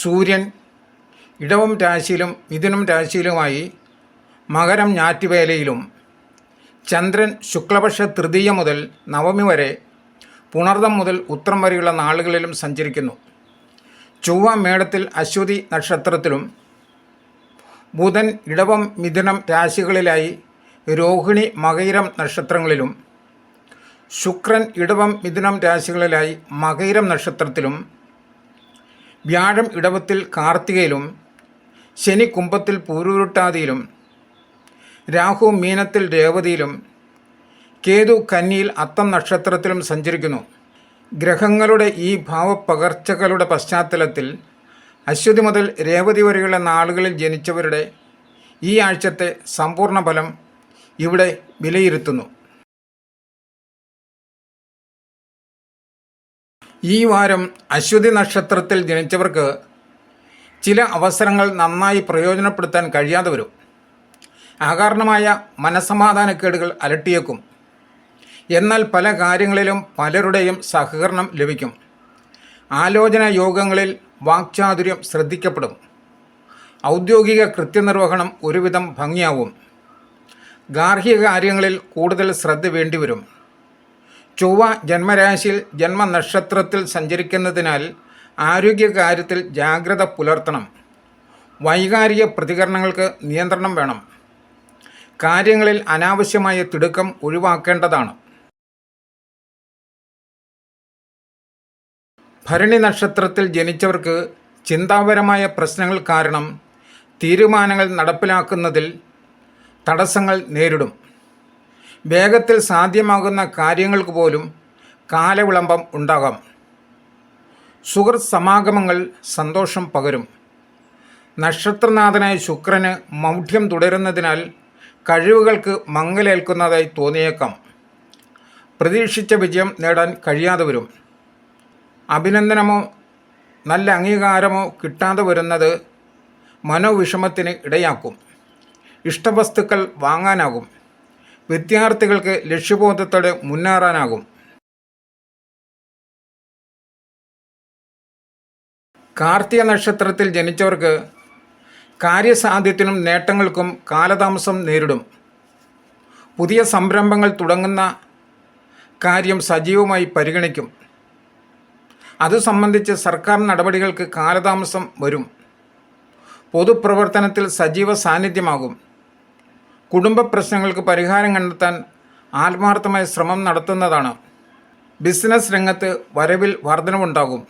സൂര്യൻ ഇടവം രാശിയിലും മിഥുനം രാശിയിലുമായി മകരം ഞാറ്റുവേലയിലും ചന്ദ്രൻ ശുക്ലപക്ഷ തൃതീയ മുതൽ നവമി വരെ പുണർദം മുതൽ ഉത്രം വരെയുള്ള നാളുകളിലും സഞ്ചരിക്കുന്നു. ചൊവ്വ മേടത്തിൽ അശ്വതി നക്ഷത്രത്തിലും ബുധൻ ഇടവം മിഥുനം രാശികളിലായി രോഹിണി മകയിരം നക്ഷത്രങ്ങളിലും ശുക്രൻ ഇടവം മിഥുനം രാശികളിലായി മകയിരം നക്ഷത്രത്തിലും വ്യാഴം ഇടവത്തിൽ കാർത്തികയിലും ശനി കുംഭത്തിൽ പൂരുരുട്ടാതിയിലും രാഹു മീനത്തിൽ രേവതിയിലും കേതു കന്നിയിൽ അത്തം നക്ഷത്രത്തിലും സഞ്ചരിക്കുന്നു. ഗ്രഹങ്ങളുടെ ഈ ഭാവപ്പകർച്ചകളുടെ പശ്ചാത്തലത്തിൽ അശ്വതി മുതൽ രേവതി വരെയുള്ള നാളുകളിൽ ജനിച്ചവരുടെ ഈ ആഴ്ചത്തെ സമ്പൂർണ ഫലം ഇവിടെ വിലയിരുത്തുന്നു. ഈ വാരം അശ്വതി നക്ഷത്രത്തിൽ ജനിച്ചവർക്ക് ചില അവസരങ്ങൾ നന്നായി പ്രയോജനപ്പെടുത്താൻ കഴിയാതെ വരും. അകാരണമായ മനസമാധാനക്കേടുകൾ അലട്ടിയേക്കും. എന്നാൽ പല കാര്യങ്ങളിലും പലരുടെയും സഹകരണം ലഭിക്കും. ആലോചന യോഗങ്ങളിൽ വാക്ചാതുര്യം ശ്രദ്ധിക്കപ്പെടും. ഔദ്യോഗിക കൃത്യനിർവഹണം ഒരുവിധം ഭംഗിയാവും. ഗാർഹിക കാര്യങ്ങളിൽ കൂടുതൽ ശ്രദ്ധ വേണ്ടിവരും. ചൊവ്വ ജന്മരാശിയിൽ ജന്മനക്ഷത്രത്തിൽ സഞ്ചരിക്കുന്നതിനാൽ ആരോഗ്യകാര്യത്തിൽ ജാഗ്രത പുലർത്തണം. വൈകാരിക പ്രതികരണങ്ങൾക്ക് നിയന്ത്രണം വേണം. കാര്യങ്ങളിൽ അനാവശ്യമായ തിടുക്കം ഒഴിവാക്കേണ്ടതാണ്. ഭരണി നക്ഷത്രത്തിൽ ജനിച്ചവർക്ക് ചിന്താപരമായ പ്രശ്നങ്ങൾ കാരണം തീരുമാനങ്ങൾ നടപ്പിലാക്കുന്നതിൽ തടസ്സങ്ങൾ നേരിടും. വേഗത്തിൽ സാധ്യമാകുന്ന കാര്യങ്ങൾക്ക് പോലും കാലവിളംബം ഉണ്ടാകാം. സുഹൃത്ത് സമാഗമങ്ങൾ സന്തോഷം പകരും. നക്ഷത്രനാഥനായ ശുക്രന് മൗഢ്യം തുടരുന്നതിനാൽ കഴിവുകൾക്ക് മങ്ങലേൽക്കുന്നതായി തോന്നിയേക്കാം. പ്രതീക്ഷിച്ച വിജയം നേടാൻ കഴിയാതെ വരും. അഭിനന്ദനമോ നല്ല അംഗീകാരമോ കിട്ടാതെ വരുന്നത് മനോവിഷമത്തിന് ഇടയാക്കും. ഇഷ്ടവസ്തുക്കൾ വാങ്ങാനാകും. വിദ്യാർത്ഥികൾക്ക് ലക്ഷ്യബോധത്തോടെ മുന്നേറാനാകും. കാർത്തിക നക്ഷത്രത്തിൽ ജനിച്ചവർക്ക് കാര്യസാധ്യത്തിനും നേട്ടങ്ങൾക്കും കാലതാമസം നേരിടും. പുതിയ സംരംഭങ്ങൾ തുടങ്ങുന്ന കാര്യം സജീവമായി പരിഗണിക്കും. അത് സംബന്ധിച്ച് സർക്കാർ നടപടികൾക്ക് കാലതാമസം വരും. പൊതുപ്രവർത്തനത്തിൽ സജീവ സാന്നിധ്യമാകും. കുടുംബ പ്രശ്നങ്ങൾക്ക് പരിഹാരം കണ്ടെത്താൻ ആത്മാർത്ഥമായ ശ്രമം നടത്തുന്നതാണ്. ബിസിനസ് രംഗത്ത് വരവിൽ വർധനവുണ്ടാകും.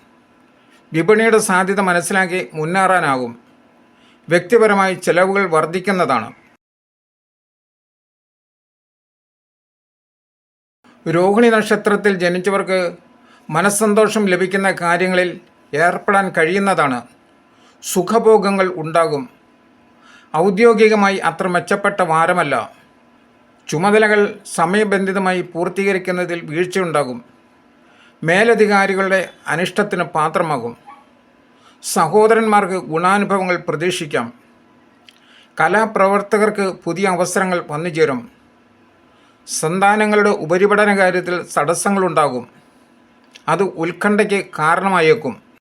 വിപണിയുടെ സാധ്യത മനസ്സിലാക്കി മുന്നേറാനാകും. വ്യക്തിപരമായി ചെലവുകൾ വർദ്ധിക്കുന്നതാണ് രോഹിണി നക്ഷത്രത്തിൽ ജനിച്ചവർക്ക് മനസ്സന്തോഷം ലഭിക്കുന്ന കാര്യങ്ങളിൽ ഏർപ്പെടാൻ കഴിയുന്നതാണ്. സുഖഭോഗങ്ങൾ ഉണ്ടാകും. ഔദ്യോഗികമായി അത്ര മെച്ചപ്പെട്ട വാരമല്ല. ചുമതലകൾ സമയബന്ധിതമായി പൂർത്തീകരിക്കുന്നതിൽ വീഴ്ചയുണ്ടാകും. മേലധികാരികളുടെ അനിഷ്ടത്തിന് പാത്രമാകും. സഹോദരന്മാർക്ക് ഗുണാനുഭവങ്ങൾ പ്രതീക്ഷിക്കാം. കലാപ്രവർത്തകർക്ക് പുതിയ അവസരങ്ങൾ വന്നുചേരും. സന്താനങ്ങളുടെ ഉപരിപഠന കാര്യത്തിൽ തടസ്സങ്ങളുണ്ടാകും. അത് ഉത്കണ്ഠയ്ക്ക് കാരണമായേക്കും.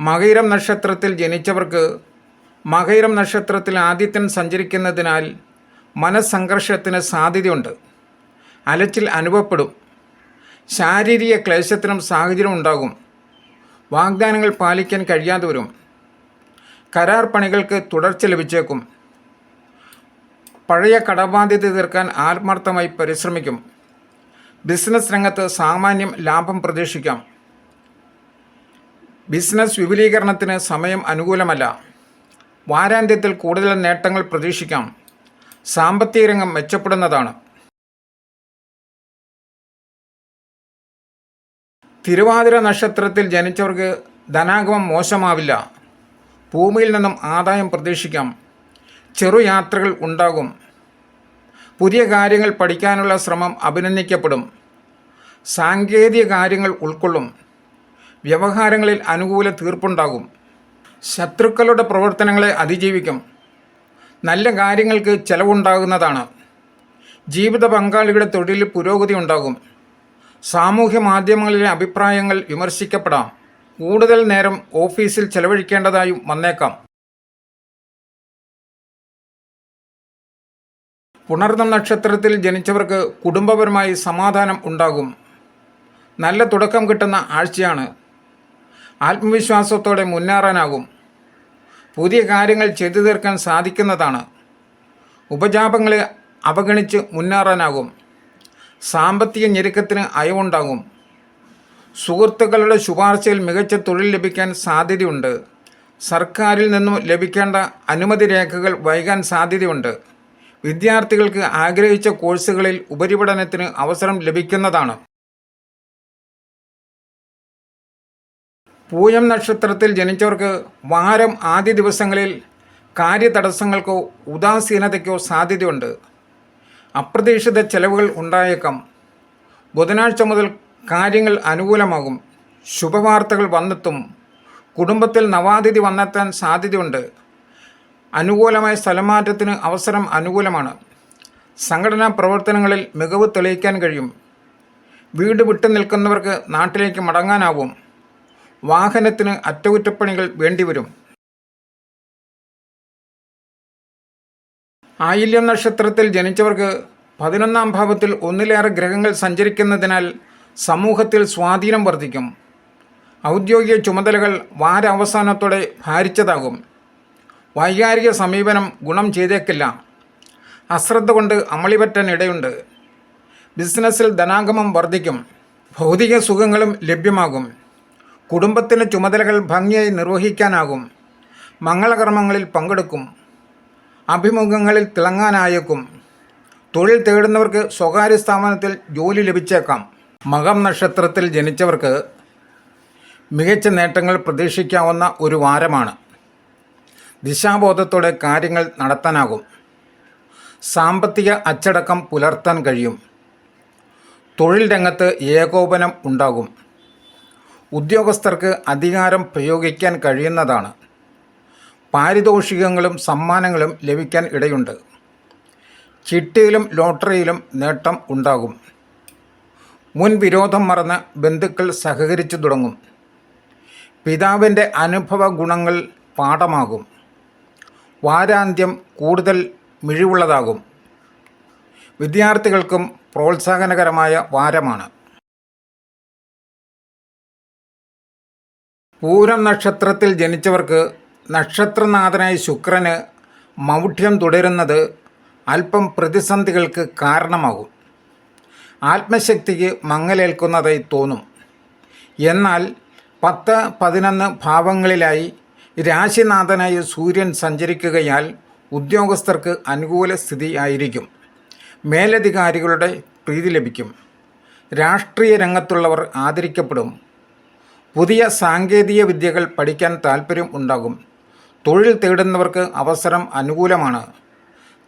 മകയിരം നക്ഷത്രത്തിൽ ജനിച്ചവർക്ക് മകയിരം നക്ഷത്രത്തിൽ ആദിത്യൻ സഞ്ചരിക്കുന്നതിനാൽ മനസ്സംഘർഷത്തിന് സാധ്യതയുണ്ട്. അലച്ചിൽ അനുഭവപ്പെടും. ശാരീരിക ക്ലേശത്തിനും സാഹചര്യം ഉണ്ടാകും. വാഗ്ദാനങ്ങൾ പാലിക്കാൻ കഴിയാതെ വരും. കരാർ പണികൾക്ക് തുടർച്ച ലഭിച്ചേക്കും. പഴയ കടബാധ്യത തീർക്കാൻ ആത്മാർത്ഥമായി പരിശ്രമിക്കും. ബിസിനസ് രംഗത്ത് സാമാന്യം ലാഭം പ്രതീക്ഷിക്കാം. ബിസിനസ് വിപുലീകരണത്തിന് സമയം അനുകൂലമല്ല. വാരാന്ത്യത്തിൽ കൂടുതൽ നേട്ടങ്ങൾ പ്രതീക്ഷിക്കാം. സാമ്പത്തിക രംഗം മെച്ചപ്പെടുന്നതാണ്. തിരുവാതിര നക്ഷത്രത്തിൽ ജനിച്ചവർക്ക് ധനാഗമം മോശമാവില്ല. ഭൂമിയിൽ നിന്നും ആദായം പ്രതീക്ഷിക്കാം. ചെറുയാത്രകൾ ഉണ്ടാകും. പുതിയ കാര്യങ്ങൾ പഠിക്കാനുള്ള ശ്രമം അഭിനന്ദിക്കപ്പെടും. സാങ്കേതിക കാര്യങ്ങൾ ഉൾക്കൊള്ളും. വ്യവഹാരങ്ങളിൽ അനുകൂല തീർപ്പുണ്ടാകും. ശത്രുക്കളുടെ പ്രവർത്തനങ്ങളെ അതിജീവിക്കും. നല്ല കാര്യങ്ങൾക്ക് ചെലവുണ്ടാകുന്നതാണ്. ജീവിത പങ്കാളിയുടെ തൊഴിലിൽ പുരോഗതി ഉണ്ടാകും. സാമൂഹ്യ മാധ്യമങ്ങളിലെ അഭിപ്രായങ്ങൾ വിമർശിക്കപ്പെടാം. കൂടുതൽ നേരം ഓഫീസിൽ ചെലവഴിക്കേണ്ടതായും വന്നേക്കാം. പുണർന്ന നക്ഷത്രത്തിൽ ജനിച്ചവർക്ക് കുടുംബപരമായി സമാധാനം ഉണ്ടാകും. നല്ല തുടക്കം കിട്ടുന്ന ആഴ്ചയാണ്. ആത്മവിശ്വാസത്തോടെ മുന്നേറാനാകും. പുതിയ കാര്യങ്ങൾ ചെയ്തു തീർക്കാൻ സാധിക്കുന്നതാണ്. ഉപജാപങ്ങളെ അവഗണിച്ച് മുന്നേറാനാകും. സാമ്പത്തിക ഞെരുക്കത്തിന് അയവുണ്ടാകും. സുഹൃത്തുക്കളുടെ ശുപാർശയിൽ മികച്ച തൊഴിൽ ലഭിക്കാൻ സാധ്യതയുണ്ട്. സർക്കാരിൽ നിന്നും ലഭിക്കേണ്ട അനുമതി രേഖകൾ വൈകാൻ സാധ്യതയുണ്ട്. വിദ്യാർത്ഥികൾക്ക് ആഗ്രഹിച്ച കോഴ്സുകളിൽ ഉപരിപഠനത്തിന് അവസരം ലഭിക്കുന്നതാണ്. പൂയം നക്ഷത്രത്തിൽ ജനിച്ചവർക്ക് വാരം ആദ്യ ദിവസങ്ങളിൽ കാര്യതടസ്സങ്ങൾക്കോ ഉദാസീനതയ്ക്കോ സാധ്യതയുണ്ട്. അപ്രതീക്ഷിത ചെലവുകൾ ഉണ്ടായേക്കാം. ബുധനാഴ്ച മുതൽ കാര്യങ്ങൾ അനുകൂലമാകും. ശുഭവാർത്തകൾ വന്നെത്തും. കുടുംബത്തിൽ നവാതിഥി വന്നെത്താൻ സാധ്യതയുണ്ട്. അനുകൂലമായ സ്ഥലമാറ്റത്തിന് അവസരം അനുകൂലമാണ്. സംഘടനാ പ്രവർത്തനങ്ങളിൽ മികവ് തെളിയിക്കാൻ കഴിയും. വീട് വിട്ടു നിൽക്കുന്നവർക്ക് നാട്ടിലേക്ക് മടങ്ങാനാവും. വാഹനത്തിന് അറ്റകുറ്റപ്പണികൾ വേണ്ടിവരും. ആയില്യം നക്ഷത്രത്തിൽ ജനിച്ചവർക്ക് പതിനൊന്നാം ഭാവത്തിൽ ഒന്നിലേറെ ഗ്രഹങ്ങൾ സഞ്ചരിക്കുന്നതിനാൽ സമൂഹത്തിൽ സ്വാധീനം വർദ്ധിക്കും. ഔദ്യോഗിക ചുമതലകൾ വാരാവസാനത്തോടെ ഭാരിച്ചതാകും. വൈകാരിക സമീപനം ഗുണം ചെയ്തേക്കില്ല. അശ്രദ്ധ കൊണ്ട് അമളിപറ്റാൻ ഇടയുണ്ട്. ബിസിനസ്സിൽ ധനാഗമം വർദ്ധിക്കും. ഭൗതിക സുഖങ്ങളും ലഭ്യമാകും. കുടുംബത്തിന് ചുമതലകൾ ഭംഗിയായി നിർവഹിക്കാനാകും. മംഗളകർമ്മങ്ങളിൽ പങ്കെടുക്കും. അഭിമുഖങ്ങളിൽ തിളങ്ങാനായേക്കും. തൊഴിൽ തേടുന്നവർക്ക് സ്വകാര്യ സ്ഥാപനത്തിൽ ജോലി ലഭിച്ചേക്കാം. മകം നക്ഷത്രത്തിൽ ജനിച്ചവർക്ക് മികച്ച നേട്ടങ്ങൾ പ്രതീക്ഷിക്കാവുന്ന ഒരു വാരമാണ്. ദിശാബോധത്തോടെ കാര്യങ്ങൾ നടത്താനാകും. സാമ്പത്തിക അച്ചടക്കം പുലർത്താൻ കഴിയും. തൊഴിൽ രംഗത്ത് ഏകോപനം ഉണ്ടാകും. ഉദ്യോഗസ്ഥർക്ക് അധികാരം പ്രയോഗിക്കാൻ കഴിയുന്നതാണ്. പാരിതോഷികങ്ങളും സമ്മാനങ്ങളും ലഭിക്കാൻ ഇടയുണ്ട്. ചിട്ടിയിലും ലോട്ടറിയിലും നേട്ടം ഉണ്ടാകും. മുൻ വിരോധം മറന്ന് ബന്ധുക്കൾ സഹകരിച്ചു തുടങ്ങും. പിതാവിന്റെ അനുഭവ ഗുണങ്ങൾ പാഠമാകും. വാരാന്ത്യം കൂടുതൽ മിഴിവുള്ളതാകും. വിദ്യാർത്ഥികൾക്കും പ്രോത്സാഹനകരമായ വാരമാണ്. പൂരം നക്ഷത്രത്തിൽ ജനിച്ചവർക്ക് നക്ഷത്രനാഥനായ ശുക്രന് മൗഢ്യം തുടരുന്നത് അല്പം പ്രതിസന്ധികൾക്ക് കാരണമാകും. ആത്മശക്തിക്ക് മങ്ങലേൽക്കുന്നതായി തോന്നും. എന്നാൽ പത്ത് പതിനൊന്ന് ഭാവങ്ങളിലായി രാശിനാഥനായ സൂര്യൻ സഞ്ചരിക്കുകയാൽ ഉദ്യോഗസ്ഥർക്ക് അനുകൂല സ്ഥിതി ആയിരിക്കും. മേലധികാരികളുടെ പ്രീതി ലഭിക്കും. രാഷ്ട്രീയ രംഗത്തുള്ളവർ ആദരിക്കപ്പെടും. പുതിയ സാങ്കേതിക വിദ്യകൾ പഠിക്കാൻ താൽപ്പര്യം ഉണ്ടാകും. തൊഴിൽ തേടുന്നവർക്ക് അവസരം അനുകൂലമാണ്.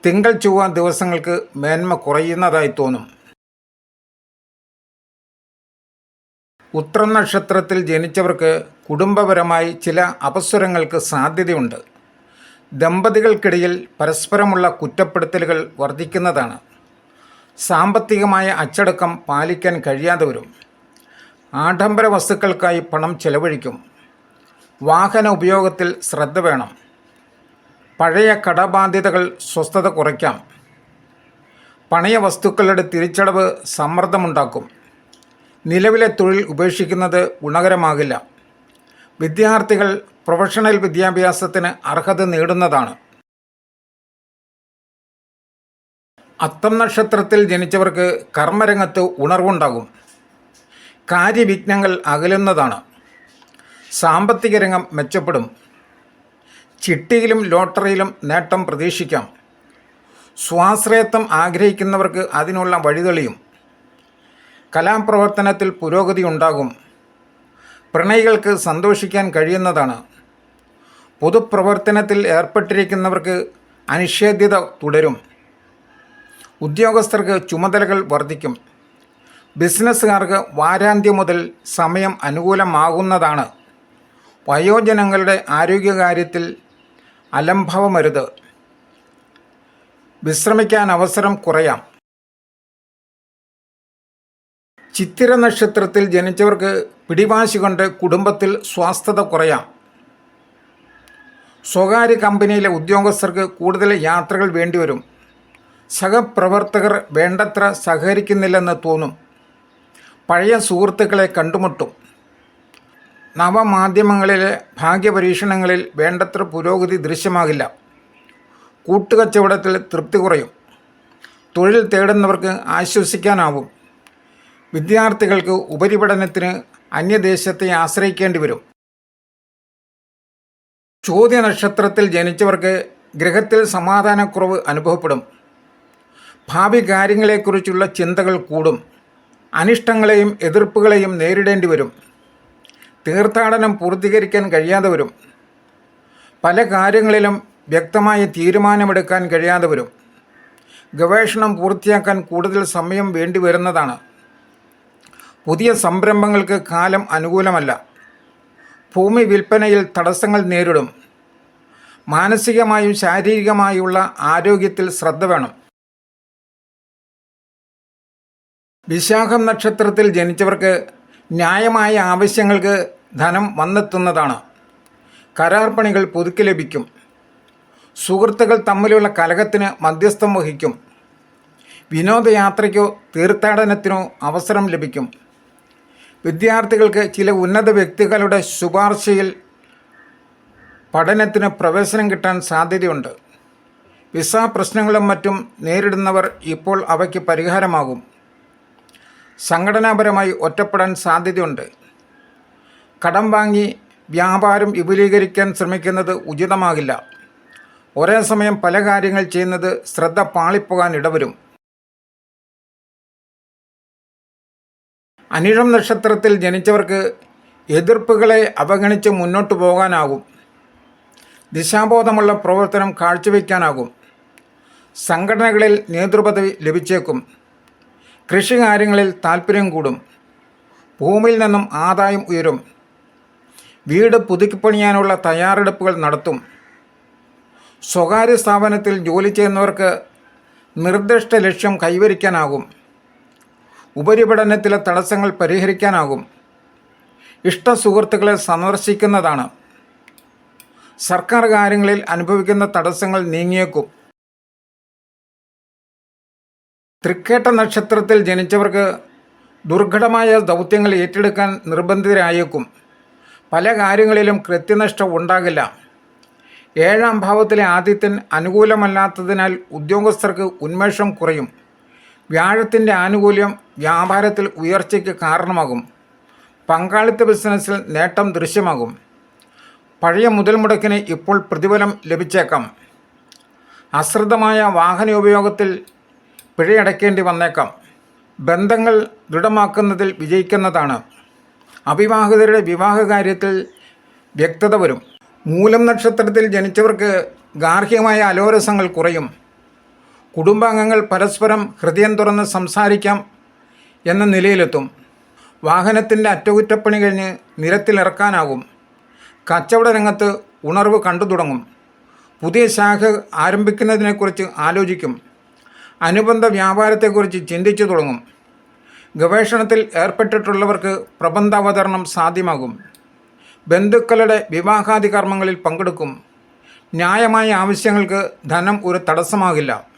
തിങ്കൾ ചൊവ്വ ദിവസങ്ങൾക്ക് മേന്മ കുറയുന്നതായി തോന്നും. ഉത്രം നക്ഷത്രത്തിൽ ജനിച്ചവർക്ക് കുടുംബപരമായി ചില അപസ്വരങ്ങൾക്ക് സാധ്യതയുണ്ട്. ദമ്പതികൾക്കിടയിൽ പരസ്പരമുള്ള കുറ്റപ്പെടുത്തലുകൾ വർദ്ധിക്കുന്നതാണ്. സാമ്പത്തികമായ അച്ചടക്കം പാലിക്കാൻ കഴിയാതെ വരും. ആഡംബര വസ്തുക്കൾക്കായി പണം ചെലവഴിക്കും. വാഹന ഉപയോഗത്തിൽ ശ്രദ്ധ വേണം. പഴയ കടബാധ്യതകൾ സ്വസ്ഥത കുറയ്ക്കാം. പണയ വസ്തുക്കളുടെ തിരിച്ചടവ് സമ്മർദ്ദമുണ്ടാക്കും. നിലവിലെ തൊഴിൽ ഉപേക്ഷിക്കുന്നത് ഗുണകരമാകില്ല. വിദ്യാർത്ഥികൾ പ്രൊഫഷണൽ വിദ്യാഭ്യാസത്തിന് അർഹത നേടുന്നതാണ്. അത്തം നക്ഷത്രത്തിൽ ജനിച്ചവർക്ക് കർമ്മരംഗത്ത് ഉണർവുണ്ടാകും. കാര്യവിഘ്നങ്ങൾ അകലുന്നതാണ്. സാമ്പത്തിക രംഗം മെച്ചപ്പെടും. ചിട്ടിയിലും ലോട്ടറിയിലും നേട്ടം പ്രതീക്ഷിക്കാം. സ്വാശ്രയത്വം ആഗ്രഹിക്കുന്നവർക്ക് അതിനുള്ള വഴിതെളിയും. കലാപ്രവർത്തനത്തിൽ പുരോഗതി ഉണ്ടാകും. പ്രണയികൾക്ക് സന്തോഷിക്കാൻ കഴിയുന്നതാണ്. പൊതുപ്രവർത്തനത്തിൽ ഏർപ്പെട്ടിരിക്കുന്നവർക്ക് അനിഷേധ്യത തുടരും. ഉദ്യോഗസ്ഥർക്ക് ചുമതലകൾ വർദ്ധിക്കും. ബിസിനസ്സുകാർക്ക് വാരാന്ത്യം മുതൽ സമയം അനുകൂലമാകുന്നതാണ്. വയോജനങ്ങളുടെ ആരോഗ്യകാര്യത്തിൽ അലംഭവമരുത്. വിശ്രമിക്കാൻ അവസരം കുറയാം. ചിത്തിര നക്ഷത്രത്തിൽ ജനിച്ചവർക്ക് പിടിവാശി കൊണ്ട് കുടുംബത്തിൽ സ്വാസ്ഥത കുറയാം. സ്വകാര്യ കമ്പനിയിലെ ഉദ്യോഗസ്ഥർക്ക് കൂടുതൽ യാത്രകൾ വേണ്ടിവരും. സഹപ്രവർത്തകർ വേണ്ടത്ര സഹകരിക്കുന്നില്ലെന്ന് തോന്നും. പഴയ സുഹൃത്തുക്കളെ കണ്ടുമുട്ടും. നവമാധ്യമങ്ങളിലെ ഭാഗ്യപരീക്ഷണങ്ങളിൽ വേണ്ടത്ര പുരോഗതി ദൃശ്യമാകില്ല. കൂട്ടുകച്ചവടത്തിൽ തൃപ്തി കുറയും. തൊഴിൽ തേടുന്നവർക്ക് ആശ്വസിക്കാനാവും. വിദ്യാർത്ഥികൾക്ക് ഉപരിപഠനത്തിന് അന്യദേശത്തെ ആശ്രയിക്കേണ്ടി വരും. ചോദ്യ നക്ഷത്രത്തിൽ ജനിച്ചവർക്ക് ഗ്രഹത്തിൽ സമാധാനക്കുറവ് അനുഭവപ്പെടും. ഭാവി കാര്യങ്ങളെക്കുറിച്ചുള്ള ചിന്തകൾ കൂടും. അനിഷ്ടങ്ങളെയും എതിർപ്പുകളെയും നേരിടേണ്ടി വരും. തീർത്ഥാടനം പൂർത്തീകരിക്കാൻ കഴിയാതെ വരും. പല കാര്യങ്ങളിലും വ്യക്തമായ തീരുമാനമെടുക്കാൻ കഴിയാതെ വരും. ഗവേഷണം പൂർത്തിയാക്കാൻ കൂടുതൽ സമയം വേണ്ടി വരുന്നതാണ്. പുതിയ സംരംഭങ്ങൾക്ക് കാലം അനുകൂലമല്ല. ഭൂമി വിൽപ്പനയിൽ തടസ്സങ്ങൾ നേരിടും. മാനസികമായും ശാരീരികമായുള്ള ആരോഗ്യത്തിൽ ശ്രദ്ധ വേണം. വിശാഖം നക്ഷത്രത്തിൽ ജനിച്ചവർക്ക് ന്യായമായ ആവശ്യങ്ങൾക്ക് ധനം വന്നെത്തുന്നതാണ്. കരാർ പണികൾ പുതുക്കി ലഭിക്കും. സുഹൃത്തുക്കൾ തമ്മിലുള്ള കലഹത്തിന് മധ്യസ്ഥം വഹിക്കും. വിനോദയാത്രയ്ക്കോ തീർത്ഥാടനത്തിനോ അവസരം ലഭിക്കും. വിദ്യാർത്ഥികൾക്ക് ചില ഉന്നത വ്യക്തികളുടെ ശുപാർശയിൽ പഠനത്തിന് പ്രവേശനം കിട്ടാൻ സാധ്യതയുണ്ട്. വിസ പ്രശ്നങ്ങളും മറ്റും നേരിടുന്നവർ ഇപ്പോൾ അവയ്ക്ക് പരിഹാരമാകും. സംഘടനാപരമായി ഒറ്റപ്പെടാൻ സാധ്യതയുണ്ട്. കടം വാങ്ങി വ്യാപാരം വിപുലീകരിക്കാൻ ശ്രമിക്കുന്നത് ഉചിതമാകില്ല. ഒരേ സമയം പല കാര്യങ്ങൾ ചെയ്യുന്നത് ശ്രദ്ധ പാളിപ്പോകാൻ ഇടവരും. അനിഴം നക്ഷത്രത്തിൽ ജനിച്ചവർക്ക് എതിർപ്പുകളെ അവഗണിച്ച് മുന്നോട്ട് പോകാനാകും. ദിശാബോധമുള്ള പ്രവർത്തനം കാഴ്ചവെക്കാനാകും സംഘടനകളിൽ നേതൃപദവി ലഭിച്ചേക്കും. കൃഷി കാര്യങ്ങളിൽ താല്പര്യം കൂടും. ഭൂമിയിൽ നിന്നും ആദായം ഉയരും. വീട് പുതുക്കിപ്പണിയാനുള്ള തയ്യാറെടുപ്പുകൾ നടത്തും. സ്വകാര്യ സ്ഥാപനത്തിൽ ജോലി ചെയ്യുന്നവർക്ക് നിർദ്ദിഷ്ട ലക്ഷ്യം കൈവരിക്കാനാകും. ഉപരിപഠനത്തിലെ തടസ്സങ്ങൾ പരിഹരിക്കാനാകും. ഇഷ്ട സുഹൃത്തുക്കളെ സന്ദർശിക്കുന്നതാണ്. സർക്കാർ കാര്യങ്ങളിൽ അനുഭവിക്കുന്ന തടസ്സങ്ങൾ നീങ്ങിയേക്കും. തൃക്കേട്ട നക്ഷത്രത്തിൽ ജനിച്ചവർക്ക് ദുർഘടമായ ദൗത്യങ്ങൾ ഏറ്റെടുക്കാൻ നിർബന്ധിതരായേക്കും. പല കാര്യങ്ങളിലും കൃത്യനിഷ്ഠ ഉണ്ടാകില്ല. ഏഴാം ഭാവത്തിലെ ആദിത്യൻ അനുകൂലമല്ലാത്തതിനാൽ ഉദ്യോഗസ്ഥർക്ക് ഉന്മേഷം കുറയും. വ്യാഴത്തിന്റെ ആനുകൂല്യം വ്യാപാരത്തിൽ ഉയർച്ചയ്ക്ക് കാരണമാകും. പങ്കാളിത്ത ബിസിനസ്സിൽ നേട്ടം ദൃശ്യമാകും. പഴയ മുതൽ മുടക്കിന് ഇപ്പോൾ പ്രതിഫലം ലഭിച്ചേക്കാം. അശ്രദ്ധമായ വാഹനോപയോഗത്തിൽ പിഴയടയ്ക്കേണ്ടി വന്നേക്കാം. ബന്ധങ്ങൾ ദൃഢമാക്കുന്നതിൽ വിജയിക്കുന്നതാണ്. അവിവാഹിതരുടെ വിവാഹ കാര്യത്തിൽ വ്യക്തത വരും. മൂലം നക്ഷത്രത്തിൽ ജനിച്ചവർക്ക് ഗാർഹികമായ അലോരസങ്ങൾ കുറയും. കുടുംബാംഗങ്ങൾ പരസ്പരം ഹൃദയം തുറന്ന് സംസാരിക്കാം എന്ന നിലയിലെത്തും. വാഹനത്തിന്റെ അറ്റകുറ്റപ്പണി കഴിഞ്ഞ് നിരത്തിലിറക്കാനാകും. കച്ചവട രംഗത്ത് ഉണർവ് കണ്ടു തുടങ്ങും പുതിയ ശാഖ ആരംഭിക്കുന്നതിനെക്കുറിച്ച് ആലോചിക്കും. അനുബന്ധ വ്യാപാരത്തെക്കുറിച്ച് ചിന്തിച്ചു തുടങ്ങും. ഗവേഷണത്തിൽ ഏർപ്പെട്ടിട്ടുള്ളവർക്ക് പ്രബന്ധാവതരണം സാധ്യമാകും. ബന്ധുക്കളുടെ വിവാഹാദി കർമ്മങ്ങളിൽ പങ്കെടുക്കും. ന്യായമായ ആവശ്യങ്ങൾക്ക് ധനം ഒരു തടസ്സമാകില്ല.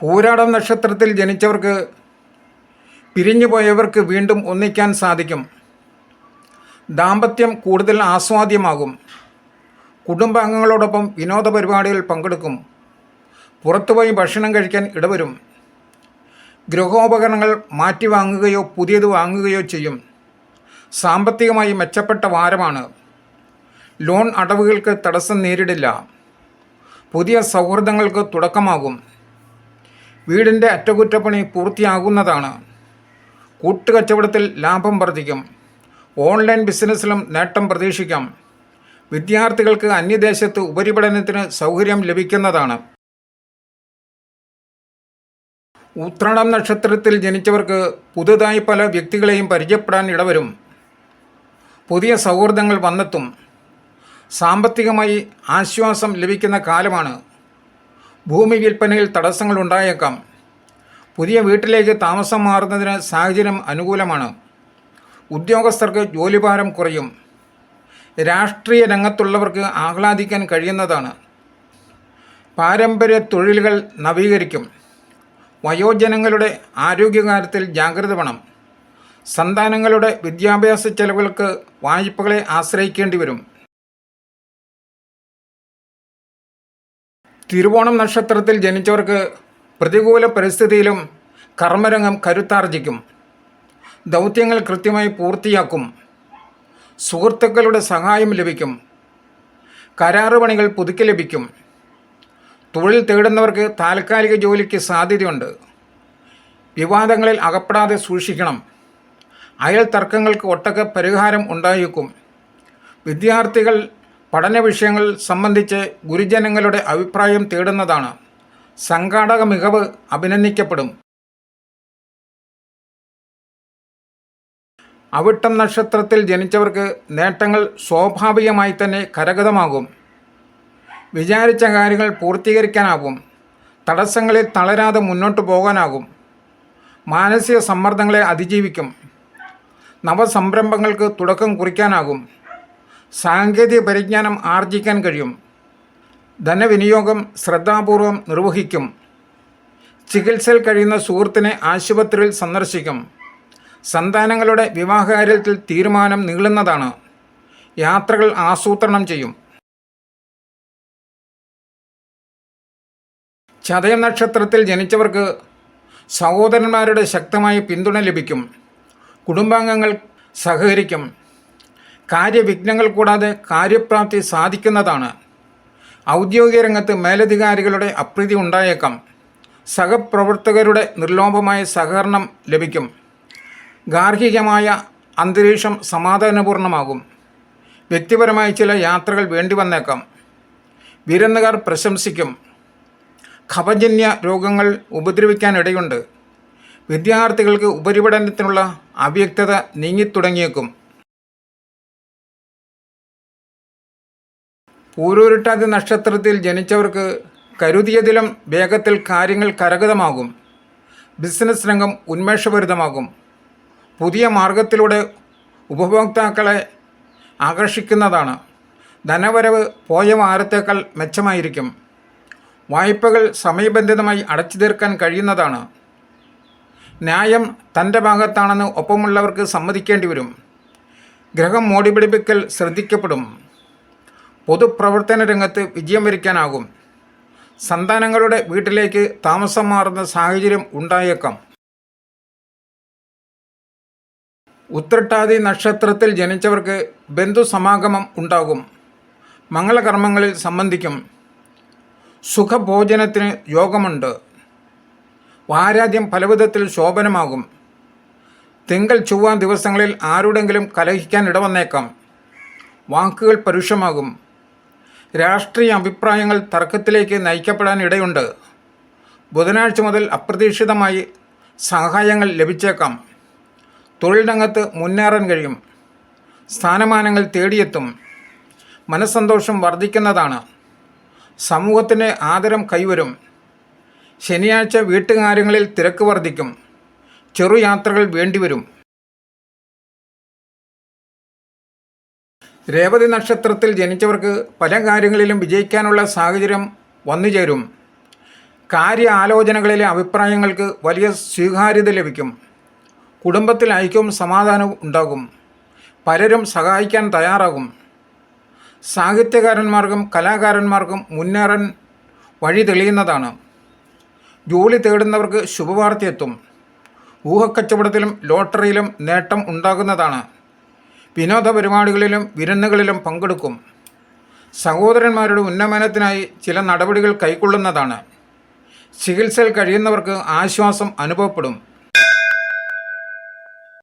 പൂരാടം നക്ഷത്രത്തിൽ ജനിച്ചവർക്ക് പിരിഞ്ഞുപോയവർക്ക് വീണ്ടും ഒന്നിക്കാൻ സാധിക്കും. ദാമ്പത്യം കൂടുതൽ ആസ്വാദ്യമാകും. കുടുംബാംഗങ്ങളോടൊപ്പം വിനോദ പരിപാടികളിൽ പങ്കെടുക്കും. പുറത്തുപോയി ഭക്ഷണം കഴിക്കാൻ ഇടവരും. ഗൃഹോപകരണങ്ങൾ മാറ്റി വാങ്ങുകയോ പുതിയത് വാങ്ങുകയോ ചെയ്യും. സാമ്പത്തികമായി മെച്ചപ്പെട്ട വാരമാണ്. ലോൺ അടവുകൾക്ക് തടസ്സം നേരിടില്ല. പുതിയ സൗഹൃദങ്ങൾക്ക് തുടക്കമാകും. വീടിന്റെ അറ്റകുറ്റപ്പണി പൂർത്തിയാകുന്നതാണ്. കൂട്ടുകച്ചവടത്തിൽ ലാഭം വർദ്ധിക്കും. ഓൺലൈൻ ബിസിനസ്സിലും നേട്ടം പ്രതീക്ഷിക്കാം. വിദ്യാർത്ഥികൾക്ക് അന്യദേശത്ത് ഉപരിപഠനത്തിന് സൗകര്യം ലഭിക്കുന്നതാണ്. ഉത്രാടം നക്ഷത്രത്തിൽ ജനിച്ചവർക്ക് പുതുതായി പല വ്യക്തികളെയും പരിചയപ്പെടാൻ ഇടവരും. പുതിയ സൗഹൃദങ്ങൾ വന്നെത്തും. സാമ്പത്തികമായി ആശ്വാസം ലഭിക്കുന്ന കാലമാണ്. ഭൂമി വിൽപ്പനയിൽ തടസ്സങ്ങൾ ഉണ്ടായേക്കാം. പുതിയ വീട്ടിലേക്ക് താമസം മാറുന്നതിന് സാഹചര്യം അനുകൂലമാണ്. ഉദ്യോഗസ്ഥർക്ക് ജോലിഭാരം കുറയും. രാഷ്ട്രീയ രംഗത്തുള്ളവർക്ക് ആഹ്ലാദിക്കാൻ കഴിയുന്നതാണ്. പാരമ്പര്യ തൊഴിലുകൾ നവീകരിക്കും. വയോജനങ്ങളുടെ ആരോഗ്യകാര്യത്തിൽ ജാഗ്രത വേണം. സന്താനങ്ങളുടെ വിദ്യാഭ്യാസ ചെലവുകൾക്ക് വായ്പകളെ ആശ്രയിക്കേണ്ടി വരും. തിരുവോണം നക്ഷത്രത്തിൽ ജനിച്ചവർക്ക് പ്രതികൂല പരിസ്ഥിതിയിലും കർമ്മരംഗം കരുത്താർജിക്കും. ദൗത്യങ്ങൾ കൃത്യമായി പൂർത്തിയാക്കും. സുഹൃത്തുക്കളുടെ സഹായം ലഭിക്കും. കരാറ് പണികൾ പുതുക്കി ലഭിക്കും. തൊഴിൽ തേടുന്നവർക്ക് താൽക്കാലിക ജോലിക്ക് സാധ്യതയുണ്ട്. വിവാദങ്ങളിൽ അകപ്പെടാതെ സൂക്ഷിക്കണം. അയൽ തർക്കങ്ങൾക്ക് ഒട്ടൊക്കെ പരിഹാരം ഉണ്ടായേക്കും. വിദ്യാർത്ഥികൾ പഠന വിഷയങ്ങൾ സംബന്ധിച്ച് ഗുരുജനങ്ങളുടെ അഭിപ്രായം തേടുന്നതാണ്. സംഘാടക മികവ് അഭിനന്ദിക്കപ്പെടും. അവിട്ടം നക്ഷത്രത്തിൽ ജനിച്ചവർക്ക് നേട്ടങ്ങൾ സ്വാഭാവികമായി തന്നെ കരഗതമാകും. വിചാരിച്ച കാര്യങ്ങൾ പൂർത്തീകരിക്കാനാകും. തടസ്സങ്ങളിൽ തളരാതെ മുന്നോട്ട് പോകാനാകും. മാനസിക സമ്മർദ്ദങ്ങളെ അതിജീവിക്കും. നവസംരംഭങ്ങൾക്ക് തുടക്കം കുറിക്കാനാകും. സാങ്കേതിക പരിജ്ഞാനം ആർജിക്കാൻ കഴിയും. ധനവിനിയോഗം ശ്രദ്ധാപൂർവം നിർവഹിക്കും. ചികിത്സയിൽ കഴിയുന്ന സുഹൃത്തിനെ ആശുപത്രിയിൽ സന്ദർശിക്കും. സന്താനങ്ങളുടെ വിവാഹകാര്യത്തിൽ തീരുമാനം നീളുന്നതാണ്. യാത്രകൾ ആസൂത്രണം ചെയ്യും. ചതയം നക്ഷത്രത്തിൽ ജനിച്ചവർക്ക് സഹോദരന്മാരുടെ ശക്തമായ പിന്തുണ ലഭിക്കും. കുടുംബാംഗങ്ങൾ സഹകരിക്കും. കാര്യവിഘ്നങ്ങൾ കൂടാതെ കാര്യപ്രാപ്തി സാധിക്കുന്നതാണ്. ഔദ്യോഗിക രംഗത്ത് മേലധികാരികളുടെ അപ്രീതി ഉണ്ടായേക്കാം. സഹപ്രവർത്തകരുടെ നിർലോഭമായ സഹകരണം ലഭിക്കും. ഗാർഹികമായ അന്തരീക്ഷം സമാധാനപൂർണമാകും വ്യക്തിപരമായ ചില യാത്രകൾ വേണ്ടി വന്നേക്കാം. വിരുന്നുകാർ പ്രശംസിക്കും. കഫജന്യ രോഗങ്ങൾ ഉപദ്രവിക്കാനിടയുണ്ട്. വിദ്യാർത്ഥികൾക്ക് ഉപരിപഠനത്തിനുള്ള അവ്യക്തത നീങ്ങിത്തുടങ്ങിയേക്കും. പൂരൂരുട്ടാതി നക്ഷത്രത്തിൽ ജനിച്ചവർക്ക് കരുതിയതിലും വേഗത്തിൽ കാര്യങ്ങൾ കരഗതമാകും. ബിസിനസ് രംഗം ഉന്മേഷഭരിതമാകും. പുതിയ മാർഗത്തിലൂടെ ഉപഭോക്താക്കളെ ആകർഷിക്കുന്നതാണ്. ധനവരവ് പോയ വാരത്തേക്കാൾ മെച്ചമായിരിക്കും. വായ്പകൾ സമയബന്ധിതമായി അടച്ചു തീർക്കാൻ കഴിയുന്നതാണ്. ന്യായം തന്റെ ഭാഗത്താണെന്ന് ഒപ്പമുള്ളവർക്ക് സമ്മതിക്കേണ്ടി വരും. ഗ്രഹം മോടിപിടിപ്പിക്കൽ ശ്രദ്ധിക്കപ്പെടും. പൊതുപ്രവർത്തന രംഗത്ത് വിജയം വരിക്കാനാകും. സന്താനങ്ങളുടെ വീട്ടിലേക്ക് താമസം മാറുന്ന സാഹചര്യം ഉണ്ടായേക്കാം. ഉത്രട്ടാതി നക്ഷത്രത്തിൽ ജനിച്ചവർക്ക് ബന്ധുസമാഗമം ഉണ്ടാകും. മംഗളകർമ്മങ്ങളിൽ സംബന്ധിക്കും. സുഖഭോജനത്തിന് യോഗമുണ്ട്. വാരാദ്യം പലവിധത്തിൽ ശോഭനമാകും. തിങ്കൾ ചൊവ്വ ദിവസങ്ങളിൽ ആരുടെങ്കിലും കലഹിക്കാൻ ഇടവന്നേക്കാം. വാക്കുകൾ പരുഷമാകും. രാഷ്ട്രീയ അഭിപ്രായങ്ങൾ തർക്കത്തിലേക്ക് നയിക്കപ്പെടാൻ ഇടയുണ്ട്. ബുധനാഴ്ച മുതൽ അപ്രതീക്ഷിതമായി സഹായങ്ങൾ ലഭിച്ചേക്കാം. തൊഴിലിടങ്ങത്ത് മുന്നേറാൻ കഴിയും. സ്ഥാനമാനങ്ങൾ തേടിയെത്തും. മനസ്സന്തോഷം വർദ്ധിക്കുന്നതാണ്. സമൂഹത്തിന് ആദരം കൈവരും. ശനിയാഴ്ച വീട്ടുകാര്യങ്ങളിൽ തിരക്ക് വർദ്ധിക്കും ചെറുയാത്രകൾ വേണ്ടിവരും. രേവതി നക്ഷത്രത്തിൽ ജനിച്ചവർക്ക് പല കാര്യങ്ങളിലും വിജയിക്കാനുള്ള സാഹചര്യം വന്നുചേരും. കാര്യ ആലോചനകളിലെ അഭിപ്രായങ്ങൾക്ക് വലിയ സ്വീകാര്യത ലഭിക്കും. കുടുംബത്തിൽ ഐക്യവും സമാധാനവും ഉണ്ടാകും. പലരും സഹായിക്കാൻ തയ്യാറാകും. സാഹിത്യകാരന്മാർക്കും കലാകാരന്മാർക്കും മുന്നേറാൻ വഴി തെളിയുന്നതാണ്. ജോലി തേടുന്നവർക്ക് ശുഭവാർത്ത എത്തും ഊഹക്കച്ചവടത്തിലും ലോട്ടറിയിലും നേട്ടം ഉണ്ടാകുന്നതാണ്. വിനോദ പരിപാടികളിലും വിരുന്നുകളിലും പങ്കെടുക്കും. സഹോദരന്മാരുടെ ഉന്നമനത്തിനായി ചില നടപടികൾ കൈക്കൊള്ളുന്നതാണ്. ചികിത്സയിൽ കഴിയുന്നവർക്ക് ആശ്വാസം അനുഭവപ്പെടും.